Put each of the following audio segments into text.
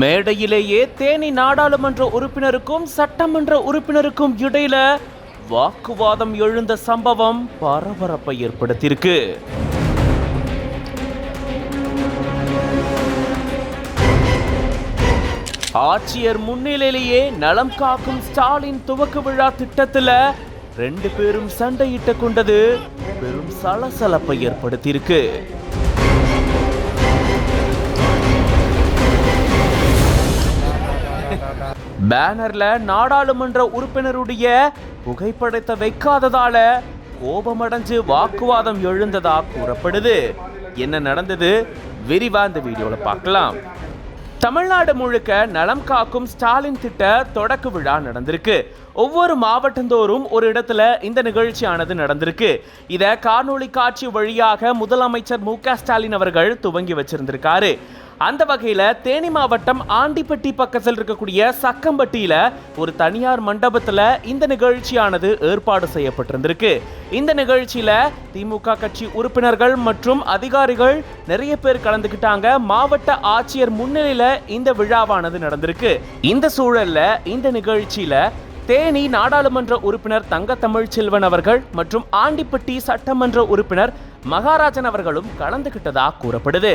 மேடையிலேயே தேனி நாடாளுமன்ற உறுப்பினருக்கும் சட்டமன்ற உறுப்பினருக்கும் இடையில வாக்குவாதம் எழுந்த சம்பவம் பரபரப்பை ஏற்படுத்தியிருக்கு. ஆட்சியர் முன்னிலையிலேயே நலம் காக்கும் ஸ்டாலின் துவக்க விழா திட்டத்தில் ரெண்டு பேரும் சண்டையிட்டு கொண்டது பெரும் சலசலப்பை ஏற்படுத்தியிருக்கு. பேனர்ல நாடாளுமன்ற உறுப்பினருடைய புகைப்படத்தை வைக்காததால கோபமடைஞ்சு வாக்குவாதம் எழுந்ததா கூறப்படுது. என்ன நடந்தது? விரிவா இந்த வீடியோல பார்க்கலாம். தமிழ்நாடு முழுக்க நலம் காக்கும் ஸ்டாலின் திட்ட தொடக்க விழா நடந்திருக்கு. ஒவ்வொரு மாவட்டந்தோறும் ஒரு இடத்துல இந்த நிகழ்ச்சியானது நடந்திருக்கு. இதை காணொளி காட்சி வழியாக முதலமைச்சர் மு க ஸ்டாலின் அவர்கள் துவங்கி வச்சிருந்திருக்காரு. அந்த வகையில் தேனி மாவட்டம் ஆண்டிப்பட்டி பக்கத்தில் இருக்கக்கூடிய சக்கம்பட்டியில ஒரு தனியார் மண்டபத்துல இந்த நிகழ்ச்சியானது ஏற்பாடு செய்யப்பட்டிருந்திருக்கு. இந்த நிகழ்ச்சியில திமுக கட்சி உறுப்பினர்கள் மற்றும் அதிகாரிகள் நிறைய பேர் கலந்துக்கிட்டாங்க. மாவட்ட ஆட்சியர் முன்னிலையில இந்த விழாவானது நடந்திருக்கு. இந்த சூழல்ல இந்த நிகழ்ச்சியில தேனி நாடாளுமன்ற உறுப்பினர் தங்க தமிழ்ச்செல்வன் அவர்கள் மற்றும் ஆண்டிப்பட்டி சட்டமன்ற உறுப்பினர் மகாராஜன் அவர்களும் கலந்துகிட்டதா கூறப்படுது.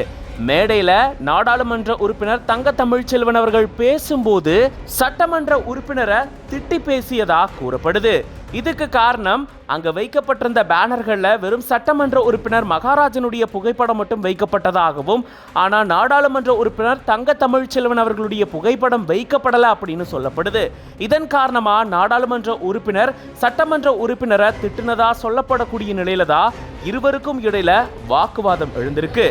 மேடையில நாடாளுமன்ற உறுப்பினர் தங்க தமிழ்ச்செல்வன் அவர்கள் பேசும்போது சட்டமன்ற உறுப்பினரை திட்டி பேசியதா கூறப்படுது. இதுக்கு காரணம் அங்க வைக்கப்பட்டிருந்த பேனர்கள்ல வெறும் சட்டமன்ற உறுப்பினர் மகாராஜனுடைய புகைப்படம் மட்டும் வைக்கப்பட்டதாகவும் ஆனா நாடாளுமன்ற உறுப்பினர் தங்க தமிழ்ச்செல்வன் அவர்களுடைய புகைப்படம் வைக்கப்படல அப்படின்னு சொல்லப்படுது. இதன் காரணமா நாடாளுமன்ற உறுப்பினர் சட்டமன்ற உறுப்பினரை திட்டுனதா சொல்லப்படக்கூடிய நிலையில தான் இருவருக்கும் இடையில வாக்குவாதம் எழுந்திருக்கு.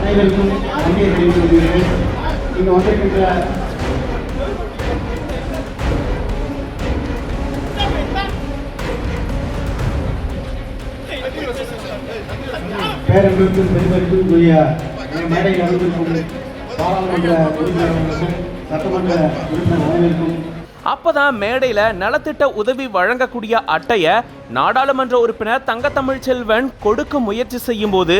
அனைவருக்கும் நன்றியை இங்கு வந்திருக்கின்ற பேரன்புக்கும் பெருமதிக்கும் மேடையில் அமர்ந்திருக்கும் பாராளுமன்ற உறுப்பினர்களுக்கும் சட்டமன்ற உறுப்பினர் அனைவருக்கும் அப்பதான் மேடையில நலத்திட்ட உதவி வழங்கக்கூடிய அட்டைய நாடாளுமன்ற உறுப்பினர் தங்கத்தமிழ் செல்வன் கொடுக்க முயற்சி செய்யும் போது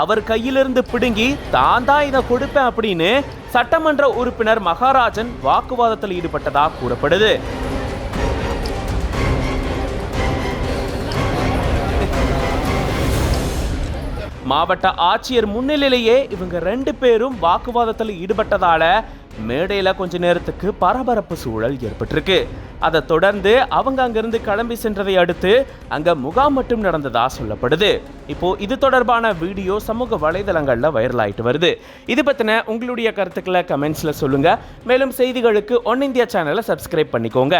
அவர் கையிலிருந்து பிடுங்கி தான் தான் இதை கொடுப்பேன் அப்படின்னு சட்டமன்ற உறுப்பினர் மகாராஜன் வாக்குவாதத்தில் ஈடுபட்டதாக கூறப்படுது. மாவட்ட ஆட்சியர் முன்னிலையிலேயே இவங்க ரெண்டு பேரும் வாக்குவாதத்தில் ஈடுபட்டதால மேடையில கொஞ்ச நேரத்துக்கு பரபரப்பு சூழல் ஏற்பட்டிருக்கு. அதை தொடர்ந்து அவங்க அங்கிருந்து கிளம்பி சென்றதை அடுத்து அங்க முகாம் மட்டும் நடந்ததா சொல்லப்படுது. இப்போ இது தொடர்பான வீடியோ சமூக வலைதளங்களில் வைரல் ஆயிட்டு வருது. இது பத்தின உங்களுடைய கருத்துக்களை கமெண்ட்ஸ்ல சொல்லுங்க. மேலும் செய்திகளுக்கு ஒன் இந்தியா சேனலை சப்ஸ்கிரைப் பண்ணிக்கோங்க.